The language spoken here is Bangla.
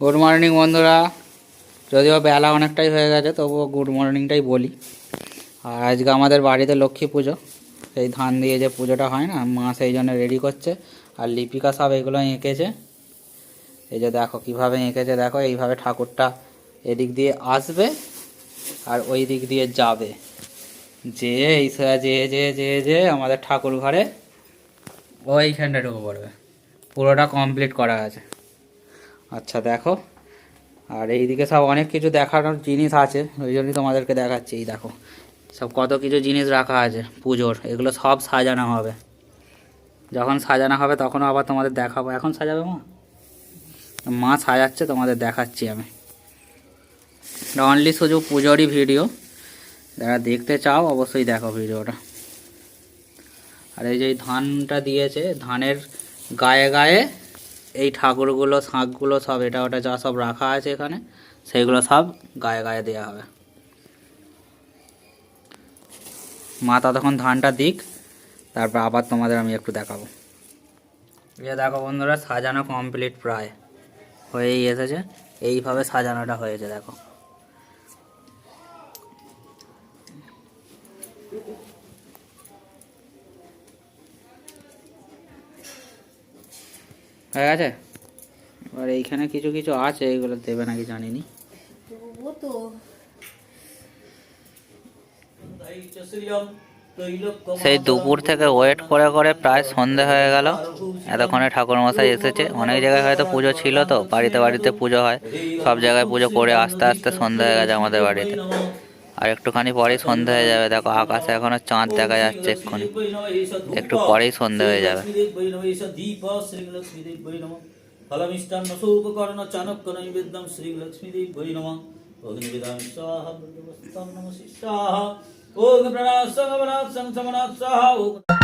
গুড মর্নিং বন্ধুরা। যদিও বেলা অনেকটাই হয়ে গেছে, তবুও গুড মর্নিংটাই বলি। আর আজকে আমাদের বাড়িতে লক্ষ্মী পুজো। সেই ধান দিয়ে যে পুজোটা হয় না, মা সেই জন্য রেডি করছে। আর লিপিকা সব এগুলো এঁকেছে। এই যে দেখো কীভাবে এঁকেছে, দেখো এইভাবে ঠাকুরটা এদিক দিয়ে আসবে আর ওই দিক দিয়ে যাবে। যে এই যে যে যে যে আমাদের ঠাকুর ঘরে ওইখানটা ঢুকে পড়বে। পুরোটা কমপ্লিট করা আছে। আচ্ছা দেখো। আর এইদিকে সব অনেক কিছু দেখানোর জিনিস আছে, ওই জন্যই তোমাদেরকে দেখাচ্ছি। এই দেখো, সব কত কিছু জিনিস রাখা আছে, পুজোর। এগুলো সব সাজানো হবে। যখন সাজানো হবে, তখনও আবার তোমাদের দেখাবো। এখন সাজাবে মা? মা সাজাচ্ছে, তোমাদের দেখাচ্ছি আমি। অনলি শুধু পুজোরই ভিডিও। যারা দেখতে চাও, অবশ্যই দেখো ভিডিওটা। আর এই যে ধানটা দিয়েছে, ধানের গায়ে গায়ে এই ঠাকুরগুলো, শাঁখগুলো সব এটা ওটা যা সব রাখা আছে এখানে সেইগুলো সব গায়ে গায়ে দেওয়া হবে। মা তখন ধানটা দিক, তারপর আবার তোমাদের আমি একটু দেখাবো। যে দেখো বন্ধুরা, সাজানো কমপ্লিট প্রায় হয়েই এসেছে। এইভাবে সাজানোটা হয়েছে, দেখো। হয়ে গেছে? এবার এইখানে কিছু কিছু আছে এগুলো দেবে নাকি জানিনি। সেই দুপুর থেকে ওয়েট করে করে প্রায় সন্ধে হয়ে গেল। এতক্ষণে ঠাকুরমশাই এসেছে। অনেক জায়গায় হয়তো পুজো ছিল তো বাড়িতে বাড়িতে পুজো হয়। সব জায়গায় পুজো করে আস্তে আস্তে সন্ধে হয়ে গেছে আমাদের বাড়িতে। আর একটুখানি পরেই সন্ধে হয়ে যাবে। দেখো, আকাশে এখনও চাঁদ দেখা যাচ্ছে এক্ষুনি। একটু পরেই সন্ধে হয়ে যাবে। ফলমিষ্টান্ন চাণক্য নৈবেদ্যম শ্রীলক্ষ্মীদেবৈ নম অগ্নিবিদাম স্বাহা নম শিষ্যাহ ওম প্রণাৎ সংসমনাৎ স্বাহা ওম